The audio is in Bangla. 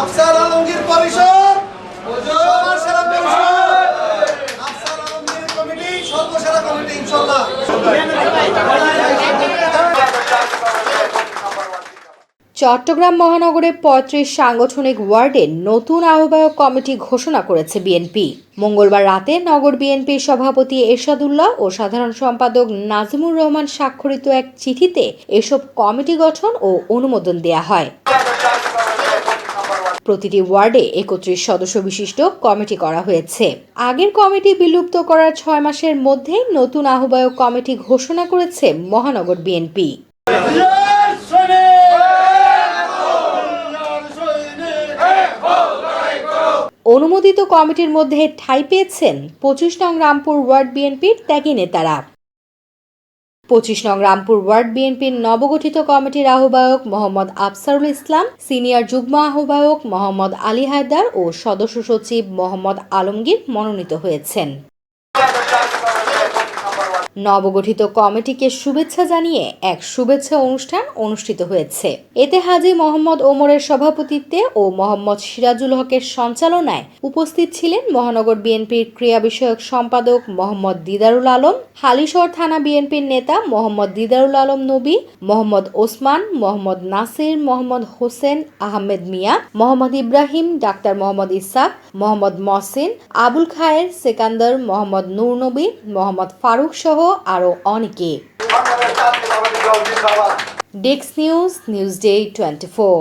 আফসার আলমগীর পরিষদ সবার সেরা পরিষদ আফসার আলমগীর কমিটি সর্বসেরা কমিটি ইনশাল্লাহ চট্টগ্রাম মহানগরে পঁয়ত্রিশ সাংগঠনিক ওয়ার্ডে নতুন আহ্বায়ক কমিটি ঘোষণা করেছে বিএনপি মঙ্গলবার রাতে নগর বিএনপির সভাপতি এরশাদুল্লাহ ও সাধারণ সম্পাদক নাজিমুর রহমান স্বাক্ষরিত এক চিঠিতে এসব কমিটি গঠন ও অনুমোদন দেয়া হয়। প্রতিটি ওয়ার্ডে একত্রিশ সদস্য বিশিষ্ট কমিটি করা হয়েছে। আগের কমিটি বিলুপ্ত করার ছয় মাসের মধ্যেই নতুন আহ্বায়ক কমিটি ঘোষণা করেছে মহানগর বিএনপি অনুমোদিত কমিটির মধ্যে ঠাঁই পেয়েছেন পঁচিশ নং রামপুর ওয়ার্ড বিএনপির ত্যাগী নেতারা। পঁচিশ নং রামপুর ওয়ার্ড বিএনপির নবগঠিত কমিটির আহ্বায়ক মোহাম্মদ আফসারুল ইসলাম, সিনিয়র যুগ্ম আহ্বায়ক মোহাম্মদ আলী হায়দার ও সদস্য সচিব মোহাম্মদ আলমগীর মনোনীত হয়েছেন। নবগঠিত কমিটিকে শুভেচ্ছা জানিয়ে এক শুভেচ্ছা অনুষ্ঠান অনুষ্ঠিত হয়েছে। এতে হাজি মোহাম্মদ ওমরের সভাপতিত্বে ও মোহাম্মদ সিরাজুল হকের সঞ্চালনায় উপস্থিত ছিলেন মহানগর বিএনপির ক্রিয়া বিষয়ক সম্পাদক মোহাম্মদ দিদারুল আলম, হালিশহর থানা বিএনপির নেতা মোহাম্মদ দিদারুল আলম নবী, মোহাম্মদ ওসমান, মোহাম্মদ নাসির, মোহাম্মদ হোসেন আহমেদ মিয়া, মোহাম্মদ ইব্রাহিম, ডাক্তার মোহাম্মদ ইসাক, মোহাম্মদ মহসিন, আবুল খায়ের, সেকান্দর, মোহাম্মদ নূর নবী, মোহাম্মদ ফারুক সহ আরও অনেকে। ডেক্স news news day twenty four